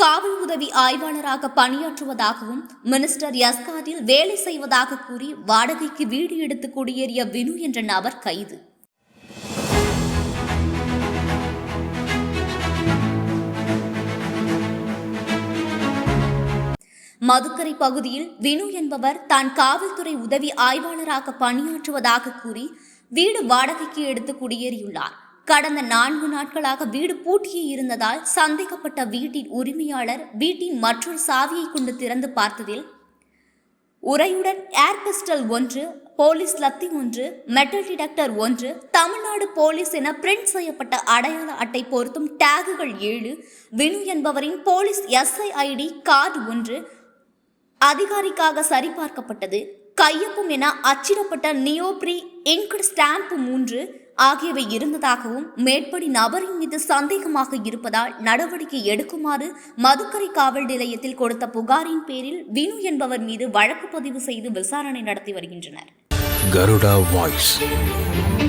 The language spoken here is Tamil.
காவல் உதவி ஆய்வாளராக பணியாற்றுவதாகவும் மினிஸ்டர் யஸ்காதில் வேலை செய்வதாக கூறி வாடகைக்கு வீடு எடுத்து குடியேறிய வினு என்ற நபர் கைது. மதுக்கரை பகுதியில் வினு என்பவர் தான் காவல்துறை உதவி ஆய்வாளராக பணியாற்றுவதாக கூறி வீடு வாடகைக்கு எடுத்து குடியேறியுள்ளார். கடந்த நான்கு நாட்களாக வீடு பூட்டியே இருந்ததால் சந்தேகப்பட்ட வீட்டின் உரிமையாளர் வீட்டின் மற்றொரு சாவியை கொண்டு திறந்து பார்த்ததில் உரையுடன் ஏர் பிஸ்டல் ஒன்று போலீஸ் லத்தி ஒன்று மெட்டல் டிடெக்டர் ஒன்று தமிழ்நாடு போலீஸ் என பிரிண்ட் செய்யப்பட்ட அடையாள அட்டை பொருத்தும் டேகுகள் ஏழு வினு என்பவரின் போலீஸ் எஸ்ஐ ஐடி கார்டு ஒன்று அதிகாரிக்காக சரிபார்க்கப்பட்டது கையொப்பம் என அச்சிடப்பட்ட நியோப்ரி இங்க்டு ஸ்டாம்ப் மூன்று ஆகியவை இருந்ததாகவும் மேற்படி நபரின் மீது சந்தேகமாக இருப்பதால் நடவடிக்கை எடுக்குமாறு மதுக்கரை காவல் நிலையத்தில் கொடுத்த புகாரின் பேரில் வினு என்பவர் மீது வழக்கு பதிவு செய்து விசாரணை நடத்தி வருகின்றனர். கருடா வாய்ஸ்.